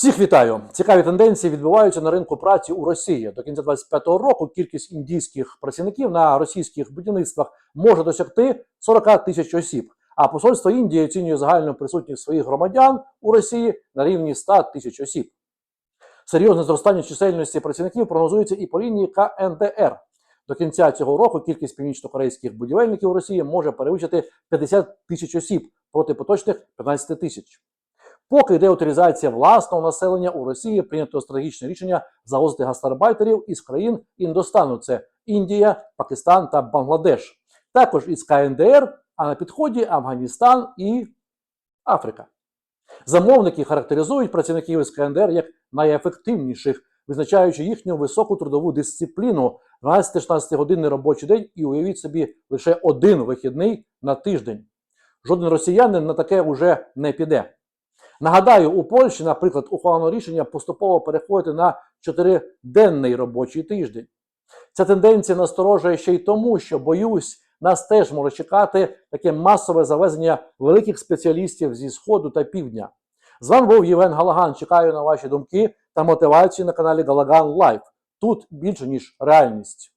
Всіх вітаю! Цікаві тенденції відбуваються на ринку праці у Росії. До кінця 2025 року кількість індійських працівників на російських будівництвах може досягти 40 тисяч осіб. А посольство Індії оцінює загальну присутність своїх громадян у Росії на рівні 100 тисяч осіб. Серйозне зростання чисельності працівників прогнозується і по лінії КНДР. До кінця цього року кількість північно-корейських будівельників у Росії може перевищити 50 тисяч осіб проти поточних 15 тисяч. Поки йде утилізація власного населення у Росії, прийнято стратегічне рішення завозити гастарбайтерів із країн Індостану: це Індія, Пакистан та Бангладеш. Також із КНДР, а на підході Афганістан і Африка. Замовники характеризують працівників із КНДР як найефективніших, визначаючи їхню високу трудову дисципліну, 12-16 годинний робочий день і уявіть собі лише один вихідний на тиждень. Жоден росіянин на таке уже не піде. Нагадаю, у Польщі, наприклад, ухвалено рішення поступово переходити на чотириденний робочий тиждень. Ця тенденція насторожує ще й тому, що боюсь, нас теж може чекати таке масове завезення великих спеціалістів зі сходу та півдня. З вами був Євген Галаган. Чекаю на ваші думки та мотивацію на каналі Галаган Лайв. Тут більше ніж реальність.